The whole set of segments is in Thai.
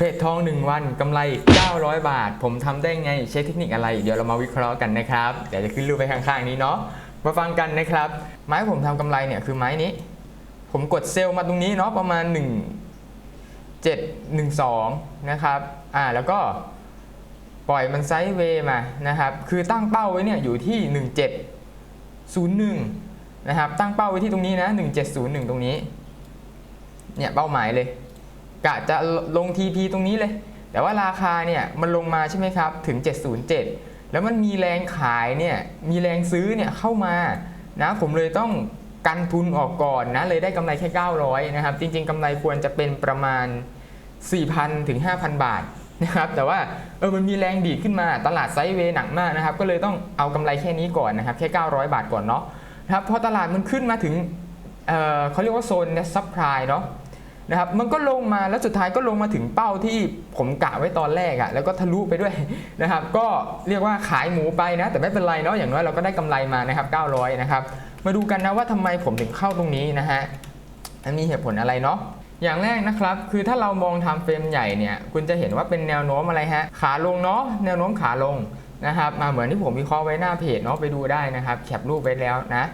ทรดทอง 1 วันกำไร 900 บาท ผมทำได้ไงใช้เทคนิคอะไร เดี๋ยวเรามาวิเคราะห์กันนะครับเดี๋ยวจะขึ้นรูปไปข้างๆนี้เนาะมาฟังกันนะครับ ไม้ผมทำกำไรเนี่ยคือไม้นี้ ผมกดเซลล์มาตรงนี้เนาะประมาณ 1 7 1 2 นะครับอ่าแล้วก็ปล่อยมันไซด์เวย์มานะครับคือตั้งเป้าไว้เนี่ยอยู่ที่ 1701 นะครับตั้งเป้าไว้ที่ตรงนี้นะ 1701 ตรงนี้เนี่ยเป้าหมายเลย กะจะลง TP ตรงนี้เลย แต่ว่าราคาเนี่ยมันลงมาใช่ไหมครับถึง 707 แล้วมันมีแรงขายเนี่ยมีแรงซื้อเนี่ยเข้ามานะผมเลยต้องกันทุนออกก่อนนะเลยได้กำไรแค่ 900 นะครับ จริง ๆกำไรควรจะเป็นประมาณ 4,000 ถึง 5,000 บาทนะครับแต่ว่าเออมันมีแรงดีดขึ้นมาตลาดไซด์เวย์หนักมากนะครับ ก็เลยต้องเอากำไรแค่นี้ก่อนนะครับ แค่ 900 บาทก่อนเนาะนะครับพอตลาดมันขึ้นมาถึงเออเขาเรียกว่าโซนเนี่ยซับพลายเนาะ นะครับมันก็ลงมาแล้วสุดท้ายก็ลงมาถึงเป้าที่ผมกะไว้ตอนแรกอะ่ะแล้วก็ทะลุไปด้วยนะครับก็เรียกว่าขายหมูไปนะ แต่ไม่เป็นไรเนาะอย่างน้อยเราก็ได้กำไรมานะครับ900นะครับมาดูกันนะว่าทำไมผมถึงเข้าตรงนี้นะฮะมันมีเหตุผลอะไรเนาะอย่างแรกนะครับ คือถ้าเรามองทำเฟรมใหญ่เนี่ย คุณจะเห็นว่าเป็นแนวโน้มอะไรฮะ ขาลงเนาะ แนวโน้มขาลงนะครับ มาเหมือนที่ผมวิเคราะห์ไว้หน้าเพจเนาะ ไปดูได้นะครับ แคปรูปไว้แล้วนะ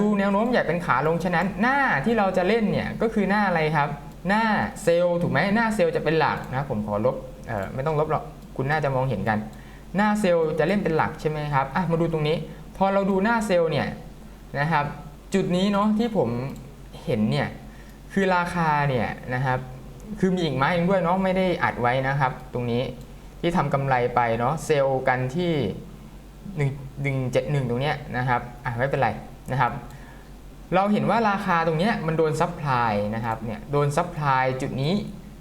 ดูแนวโน้มใหญ่เป็นขาลงฉะนั้นหน้าที่เราจะเล่นเนี่ยก็คือหน้าอะไรครับ หน้าเซลล์ถูกไหมหน้าเซลล์จะเป็นหลักนะผมขอลบอไม่ต้องลบหรอกคุณน่าจะมองเห็นกัน หน้าเซลล์จะเล่นเป็นหลักใช่ไหมครับอะมาดูตรงนี้ พอเราดูหน้าเซลล์เนี่ยนะครับจุดนี้เนาะที่ผมเห็นเนี่ยคือราคาเนี่ยนะครับคือมีอีกไม้หนึงด้วยเนาะไม่ได้อัดไว้นะครับ ตรงนี้ที่ทำกำไรไปเนาะเซลล์กันที่ 1 171 ตรงเนี้ยนะครับอะไม่เป็นไร นะครับเราเห็นว่าราคาตรงนี้มันโดนซับพลายนะครับเนี่ยโดนซับพลายจุดนี้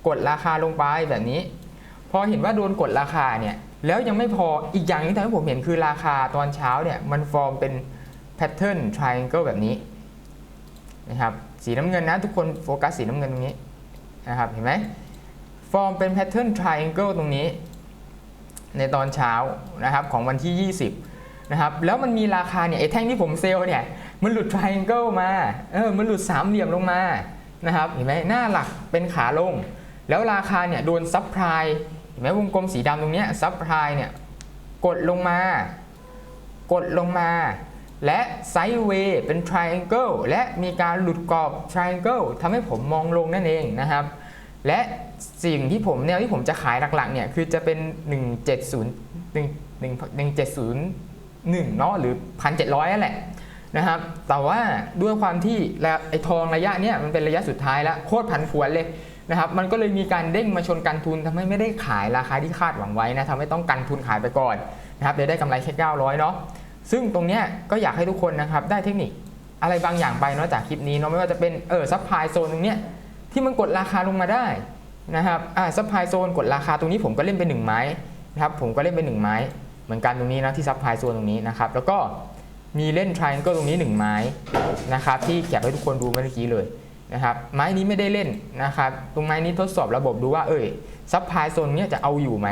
กดราคาลงไปแบบนี้ พอเห็นว่าโดนกดราคาเนี่ยแล้วยังไม่พออีกอย่างนึงที่ทำให้ผมเห็นคือราคาตอนเช้าเนี่ยมันฟอร์มเป็นแพทเทิร์นทริแองเกิลแบบนี้นะครับสีน้ำเงินนะทุกคนโฟกัสสีน้ำเงินตรงนี้นะครับเห็นไหมฟอร์มเป็นแพทเทิร์นทริแองเกิลตรงนี้ ในตอนเช้านะครับของวันที่ 20 นะครับแล้วมันมีราคาเนี่ยไอ้แท่งที่ผมเซลล์เนี่ยมันหลุด triangle มาเออมันหลุดสามเหลี่ยมลงมานะครับเห็นไหมหน้าหลักเป็นขาลง แล้วราคาเนี่ยโดนซับไพรายเห็นไหมวงกลมสีดำตรงเนี้ยซับไพรายเนี่ยกดลงมา กดลงมา และไซด์เวย์เป็น triangle และมีการหลุดกรอบ triangle ทำให้ผมมองลงนั่นเองนะครับและสิ่งที่ผมแนวที่ผมจะขายหลักๆเนี่ยคือจะเป็น 170 1 1701เนาะหรือ 1,700นั่นแหละนะครับ แต่ว่าด้วยความที่ไอ้ทองระยะเนี้ยมันเป็นระยะสุดท้ายแล้วโคตรผันผวนเลยนะครับ มันก็เลยมีการเด้งมาชนกันทุนทำให้ไม่ได้ขายราคาที่คาดหวังไว้นะทำให้ต้องกันทุนขายไปก่อนนะครับเดี๋ยวได้กำไรแค่900เนาะซึ่งตรงเนี้ยก็อยากให้ทุกคนนะครับได้เทคนิคอะไรบางอย่างไปเนาะจากคลิปนี้เนาะไม่ว่าจะเป็นเออซัพพลายโซนตรงเนี้ยที่มันกดราคาลงมาได้นะครับอ่าซัพพลายโซนกดราคาตรงนี้ผมก็เล่นเป็นหนึ่งไม้นะครับผมก็เล่นเป็นหนึ่งไม้ เหมือนกันตรงนี้นะที่ซัพพลายโซนตรงนี้นะครับ แล้วก็มีเล่น triangle ตรงนี้ 1 ไม้นะครับที่แคปให้ทุกคนดูเมื่อกี้เลยนะครับไม้นี้ไม่ได้เล่นนะครับตรงไม้นี้ทดสอบระบบดูว่าเอ้ยซับพลายโซนเนี้ยจะเอาอยู่ไหม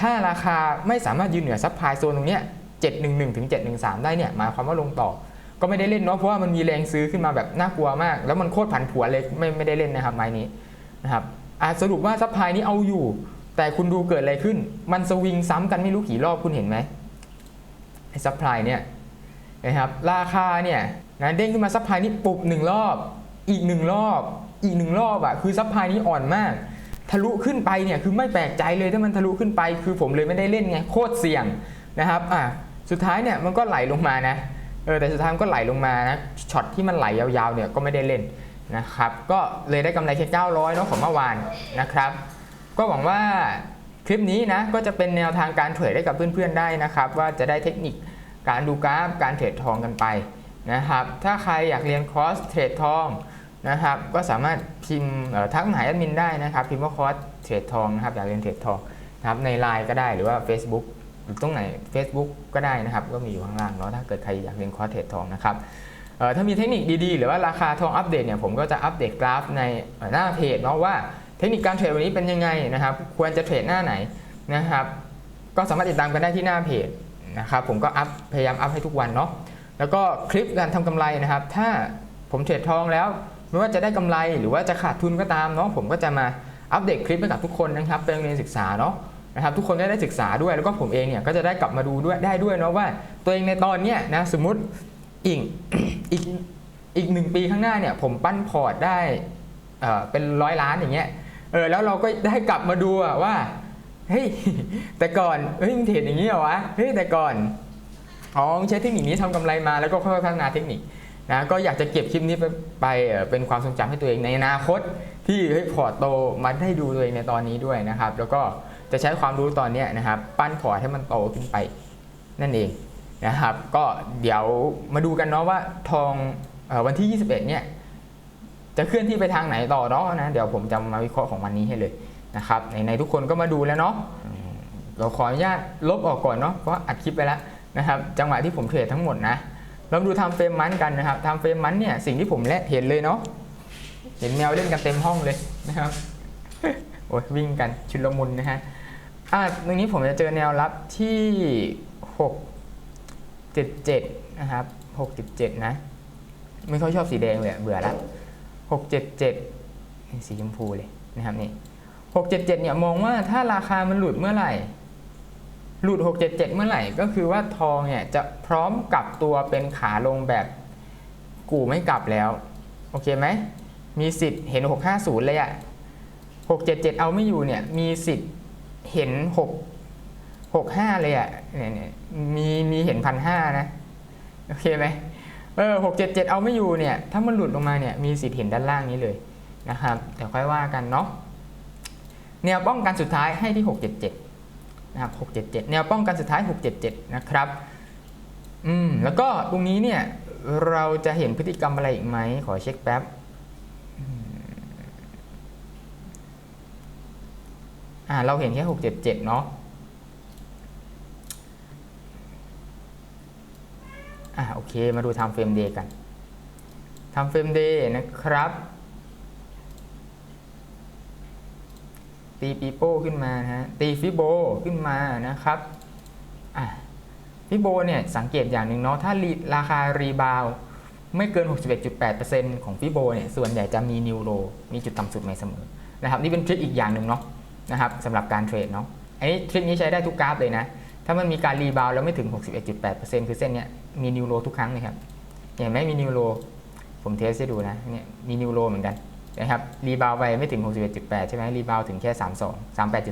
ถ้าราคาไม่สามารถยืนเหนือซับพลายโซนตรงเนี้ย711ถึง713 ได้เนี่ยหมายความว่าลงต่อ ก็ไม่ได้เล่นเนาะเพราะว่ามันมีแรงซื้อขึ้นมาแบบน่ากลัวมาก แล้วมันโคตรผันผวนเลยไม่ไม่ได้เล่นนะครับไม้นี้นะครับสรุปว่าซับพลายนี้เอาอยู่ แต่คุณดูเกิดอะไรขึ้น มันสวิงซ้ำกันไม่รู้กี่รอบคุณเห็นไหมไอ้ซับพลายเนี่ยนะครับราคาเนี่ยนะเด้งขึ้นมาซัพพลายนี้ปุบหนึ่งรอบ อีกหนึ่งรอบ อีกหนึ่งรอบอะ่ะคือซัพพลายนี้อ่อนมาก ทะลุขึ้นไปเนี่ยคือไม่แปลกใจเลยถ้ามันทะลุขึ้นไป คือผมเลยไม่ได้เล่นไงโคตรเสี่ยงนะครับอะสุดท้ายเนี่ยมันก็ไหลลงมานะเออแต่สุดท้ายมันก็ไหลลงมานะช็อตที่มันไหลยาวๆเนี่ยก็ไม่ได้เล่นนะครับก็เลยได้กำไรแค่900เนาะของเมื่อวานนะครับ ก็หวังว่าคลิปนี้นะก็จะเป็นแนวทางการเทรดให้กับเพื่อนๆได้นะครับ ว่าจะได้เทคนิคการดูกราฟการเทรดทองกันไปนะครับ ถ้าใครอยากเรียนคอร์สเทรดทองนะครับ ก็สามารถพิมพ์ทักมาหาแอดมินได้นะครับพิมพ์ว่าคอร์สเทรดทองนะครับอยากเรียนเทรดทองนะครับใน Line ก็ได้หรือว่า Facebook หรือตรงไหน Facebook ก็ได้นะครับ ก็มีอยู่ข้างล่างเนาะถ้าเกิดใครอยากเรียนคอร์สเทรดทองนะครับถ้ามีเทคนิคดีๆ หรือว่าราคาทองอัปเดตเนี่ยผมก็จะอัปเดตกราฟในหน้าเพจเนาะว่า เทคนิคการเทรดวันนี้เป็นยังไงนะครับ ควรจะเทรดหน้าไหนนะครับ ก็สามารถติดตามกันได้ที่หน้าเพจนะครับ ผมก็อัพพยายามอัพให้ทุกวันเนาะ แล้วก็คลิปการทำกำไรนะครับ ถ้าผมเทรดทองแล้วไม่ว่าจะได้กำไรหรือว่าจะขาดทุนก็ตามเนาะ ผมก็จะมาอัปเดตคลิปให้กับทุกคนนะครับ เป็นโรงเรียนศึกษาเนาะนะครับ ทุกคนได้ได้ศึกษาด้วย แล้วก็ผมเองเนี่ยก็จะได้กลับมาดูด้วยได้ด้วยเนาะว่าตัวเองในตอนเนี้ยนะสมมติอีกอีกอีกหนึ่งปีข้างหน้าเนี่ยผมปั้นพอร์ตได้เอ่อเป็นร้อยล้านอย่างเงี้ย เออแล้วเราก็ได้กลับมาดูอะว่าเฮ้ยแต่ก่อนเฮ้ยมึงเทรดอย่างนี้เหรอวะเฮ้ยแต่ก่อนอ๋องใช้เทคนิคนี้ทำกำไรมาแล้วก็ค่อยๆพัฒนาเทคนิคนะก็อยากจะเก็บคลิปนี้ไปไปเป็นความทรงจำให้ตัวเองในอนาคต ที่เฮ้ยพอร์ตโตมาได้ดูตัวเองในตอนนี้ด้วยนะครับ แล้วก็จะใช้ความรู้ตอนนี้นะครับ ปั้นพอร์ตให้มันโตขึ้นไปนั่นเองนะครับ ก็เดี๋ยวมาดูกันเนาะว่าทองออวันที่ 21 เนี่ย จะเคลื่อนที่ไปทางไหนต่อเนาะนะเดี๋ยวผมจะมาวิเคราะห์ของวันนี้ให้เลยนะครับในทุกคนก็มาดูแล้วเนาะเราขออนุญาตลบออกก่อนเนาะเพราะอัดคลิปไปแล้วนะครับจังหวะที่ผมเทรดทั้งหมดนะเรามาดูทำเฟรมมันกันนะครับทำเฟรมมันเนี่ยสิ่งที่ผมและเห็นเลยเนาะเห็นแมวเล่นกันเต็มห้องเลยนะครับโอ้ยวิ่งกันชุลมุนนะฮะอะตรงนี้ผมจะเจอแนวรับที่ 6 7 7 นะครับ 6 7 7 นะ ไม่ค่อยชอบสีแดงเลยเบื่อและ 6 7 7นี่สีชมพูเลยนะครับนี่6 7 7เนี่ยมองว่าถ้าราคามันหลุดเมื่อไหร่ หลุด 6 7 7 เมื่อไหร่ ก็คือว่าทองเนี่ยจะพร้อมกลับตัวเป็นขาลงแบบกูไม่กลับแล้วโอเคไหมมีสิทธิ์เห็น 650 เลยอะ677 เอาไม่อยู่เนี่ยมีสิทธิ์เห็น 6 65 เลยอะเนี่ยเนี่ยมีมีเห็นพันห้านะโอเคไหม เออ677เเอาไม่อยู่เนี่ย ถ้ามันหลุดลงมาเนี่ย มีสิทธิ์เห็นด้านล่างนี้เลยนะครับเดี๋ยวค่อยว่ากันเนาะ แนวป้องกันสุดท้ายให้ที่ 677 นะครับ 677 แนวป้องกันสุดท้าย 677 นะครับ อืม แล้วก็ตรงนี้เนี่ย เราจะเห็นพฤติกรรมอะไรอีกไหม ขอเช็คแป๊บ อ่า เราเห็นแค่หกเจ็ดเจ็ดเนาะ อ่าโอเค มาดู time frame day กัน time frame day นะครับ ตีปีโป้ขึ้นมานะฮะ ตีฟิโบขึ้นมานะครับ อะฟิโบเนี่ยสังเกตอย่างหนึ่งเนาะ ถ้ารีราคารีบาวไม่เกิน 61.8%ของฟิโบเนี่ย ส่วนใหญ่จะมีนิวโร มีจุดต่ำสุดใหม่เสมอ นะครับ นี่เป็นทริคอีกอย่างหนึ่งเนาะ นะครับสำหรับการเทรดเนาะ อันนี้ทริคนี้ใช้ได้ทุกกราฟเลยนะ ถ้ามันมีการรีบาวแล้วไม่ถึง 61.8%คือเส้นเนี้ย มีนิวโรทุกครั้งเลยครับเห็นไหมมีนิวโรผมเทสให้ดูนะเนี่ยมีนิวโรเหมือนกันนะครับรีบาวไปไม่ถึง 61.8 ใช่ไหมรีบาวถึงแค่ 32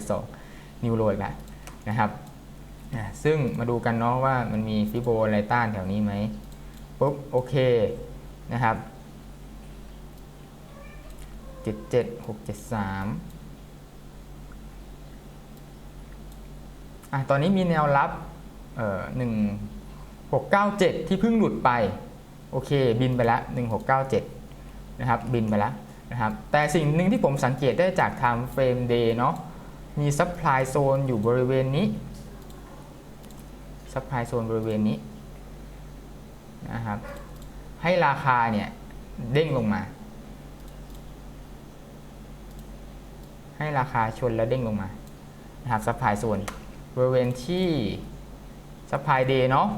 38.2 นิวโรอีกแล้วนะครับอะซึ่งมาดูกันเนาะว่ามันมีฟิโบอะไรต้านแถวนี้ไหมปุ๊บโอเคนะครับ 77673อะตอนนี้มีแนวรับเอ่อห นึ่งหกเก้าเจ็ดที่เพิ่งหลุดไป โอเค บินไปแล้วหนึ่งหกเก้าเจ็ดนะครับ บินไปแล้วนะครับ แต่สิ่งหนึ่งที่ผมสังเกตได้จาก time frame day เนาะ มี supply zone อยู่บริเวณนี้ supply zone บริเวณนี้นะครับ ให้ราคาเนี่ย เด้งลงมา ให้ราคาชนแล้วเด้งลงมา นะครับ supply zone บริเวณที่ supply day เนาะ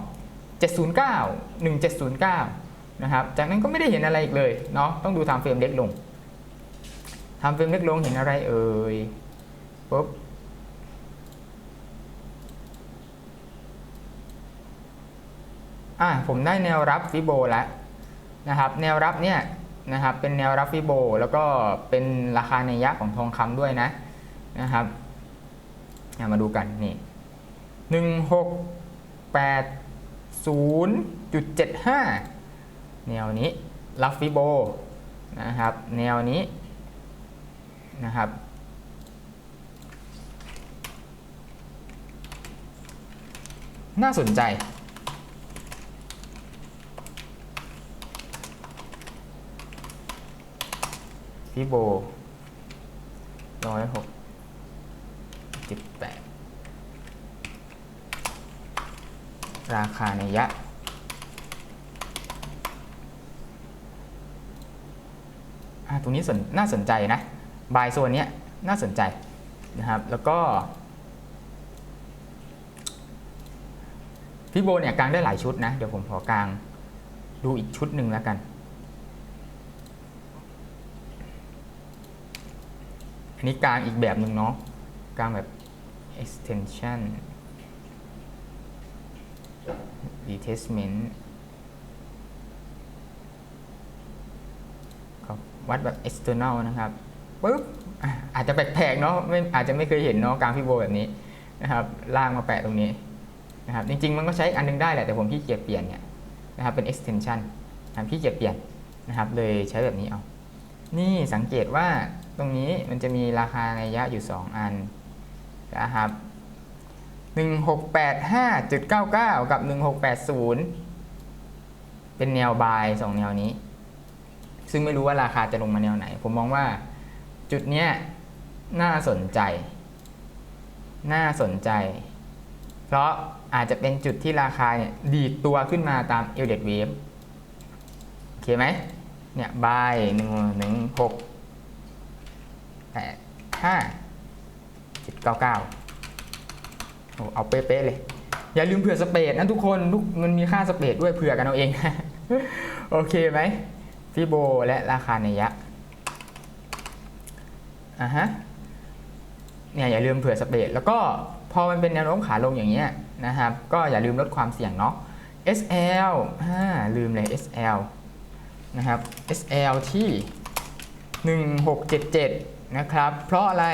709 1709 นะครับจากนั้นก็ไม่ได้เห็นอะไรอีกเลยเนาะต้องดู time frame เล็กลง time frame เล็กลงเห็นอะไรเอ่ยปุ๊บอะผมได้แนวรับฟิโบแล้วนะครับแนวรับเนี่ยนะครับเป็นแนวรับฟิโบแล้วก็เป็นราคาในยะของทองคำด้วยนะนะครับมาดูกันนี่หนึ่งหกแปด ศูนย์จุดเจ็ดห้าแนวนี้รับฟิโบนะครับ แนวนี้นะครับ น่าสนใจ ฟิโบร้อยหกสิบแปด ราคาในยะอ่าตรงนี้สนน่าสนใจนะบายโซนเนี้ยน่าสนใจนะครับ แล้วก็ฟิโบเนี่ยกางได้หลายชุดนะ เดี๋ยวผมขอกางดูอีกชุดหนึ่งแล้วกันอันนนี้กลางอีกแบบหนึ่งเนาะกลางแบบ extension detachment ก็วัดแบบ external นะครับปุ๊บอาจจะแปลกๆเนาะไม่อาจจะไม่เคยเห็นเนาะกลางพี่โบแบบนี้นะครับล่างมาแปะตรงนี้นะครับจริงๆมันก็ใช้อันนึงได้แหละแต่ผมขี้เกียจเปลี่ยนเนี่ยนะครับเป็น extension นะครับขี้เกียจเปลี่ยนนะครับเลยใช้แบบนี้เอา นี่สังเกตว่าตรงนี้มันจะมีราคาในยยะอยู่ 2 อันนะครับ 1685.99 กับ 1680 เป็นแนวบาย2แนวนี้ ซึ่งไม่รู้ว่าราคาจะลงมาแนวไหน ผมมองว่าจุดเนี้ยน่าสนใจ น่าสนใจ เพราะอาจจะเป็นจุดที่ราคาเนี่ยดีดตัวขึ้นมาตามเอลเดดเวฟโอเคไหมเนี่ยบายหนึ่งหนึ่งหกแปดห้าจ็ดเก้าเก้า โอ้เอาเป๊ะๆเลย อย่าลืมเผื่อสเปดนะทุกคนทุกมันมีค่าสเปดด้วยเผื่อกันเอาเอง โอเคไหมฟิโบและราคาเนยะอะฮะเนี่ยอย่าลืมเผื่อสเปดแล้วก็พอมันเป็นแนวโน้มขาลงอย่างเงี้ยนะครับ ก็อย่าลืมลดความเสี่ยงเนาะ SL อ่าลืมเลย SL นะครับ SL ที่ 1677 นะครับ เพราะอะไร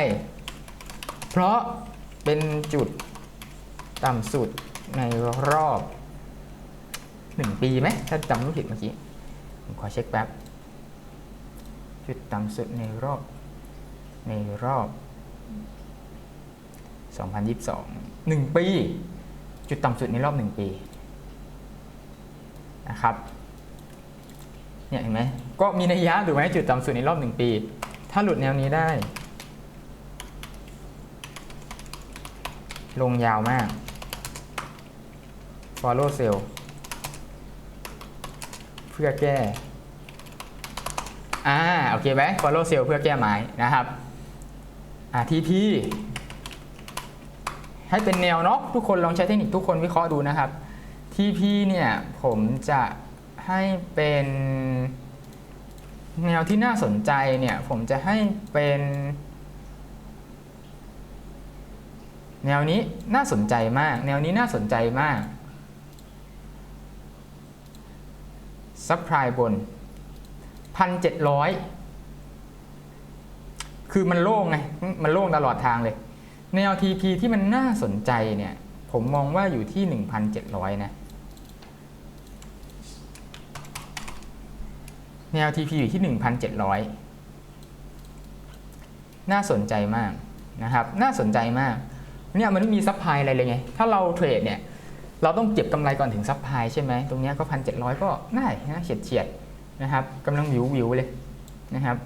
เพราะเป็นจุด ต่ำสุดในรอบ 1 ปีไหมถ้าจำไม่ผิดเมื่อกี้ ผมขอเช็คแป๊บ จุดต่ำสุดในรอบ ในรอบ 2022 1 ปี จุดต่ำสุดในรอบ 1 ปีนะครับเนี่ยเห็นไหมก็มีนัยยะถูกไหมจุดต่ำสุดในรอบหนึ่งปี ถ้าหลุดแนวนี้ได้ ลงยาวมาก follow sell เพื่อแก้อ่าโอเคไหม follow sell เพื่อแก้ไม้นะครับอ่า TP ให้เป็นแนวเนาะทุกคนลองใช้เทคนิคทุกคนวิเคราะห์ดูนะครับ TP เนี่ยผมจะให้เป็นแนวที่น่าสนใจเนี่ยผมจะให้เป็น แนวนี้น่าสนใจมาก แนวนี้น่าสนใจมาก ซับไพรบนพันเจ็ดร้อยคือมันโล่งไง มันโล่งตลอดทางเลย แนว TP ที่มันน่าสนใจเนี่ย ผมมองว่าอยู่ที่ 1,700 นะ แนว TP อยู่ที่ 1,700 น่าสนใจมากนะครับ น่าสนใจมาก เนี่ยมันไม่มีซัพพลายอะไรเลยไง ถ้าเราเทรดเนี่ย เราต้องเก็บกำไรก่อนถึงซัพพลายใช่ไหมตรงนี้ก็1,700ก็ง่ายนะเฉียดเฉียดๆนะครับกำลังวิววิวเลยนะครับ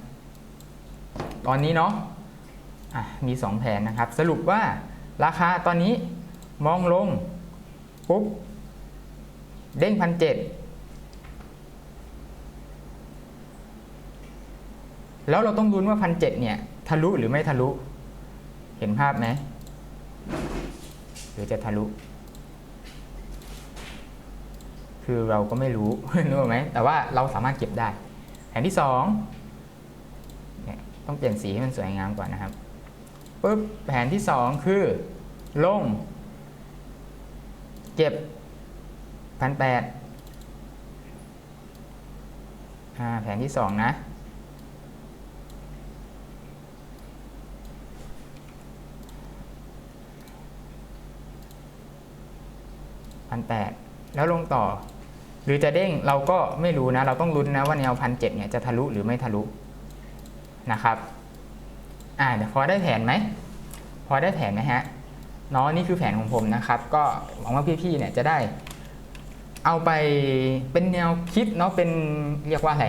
ตอนนี้เนาะะมี 2 แผนนะครับ สรุปว่าราคาตอนนี้มองลง ปุ๊บ เด้งพันเจ็ดแล้วเราต้องลุ้นว่าพันเจ็ดเนี่ย ทะลุหรือไม่ทะลุ เห็นภาพไหมหรือจะทะลุ คือเราก็ไม่รู้นึกออกไหมแต่ว่าเราสามารถเก็บได้ แผนที่สองเนี่ยต้องเปลี่ยนสีให้มันสวยงามก่อนนะครับปุ๊บแผนที่สองคือ ลง เก็บพันแปดแผนที่สองนะพันแปดแล้วลงต่อ หรือจะเด้งเราก็ไม่รู้นะ เราต้องลุ้นนะว่าแนวพันเจ็เนี่ยจะทะลุหรือไม่ทะลุนะครับอ่าเดี๋ยวพอได้แผนไหมพอได้แผนไหมฮะเนาะนี่คือแผนของผมนะครับ ก็หวังว่าพี่ๆเนี่ยจะได้ เอาไปเป็นแนวคิดเนาะเป็นเรียกว่าอะไร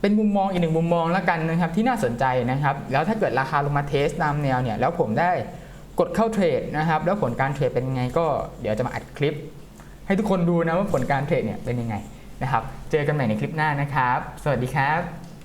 เป็นมุมมองอีกหนึ่งมุมมองแล้วกันนะครับ ที่น่าสนใจนะครับ แล้วถ้าเกิดราคาลงมาเทสตามแนวเนี่ยแล้วผมได้กดเข้าเทรดนะครับ แล้วผลการเทรดเป็นไงก็เดี๋ยวจะมาอัดคลิป ให้ทุกคนดูนะว่าผลการเทรดเนี่ยเป็นยังไงนะครับ เจอกันใหม่ในคลิปหน้านะครับ สวัสดีครับ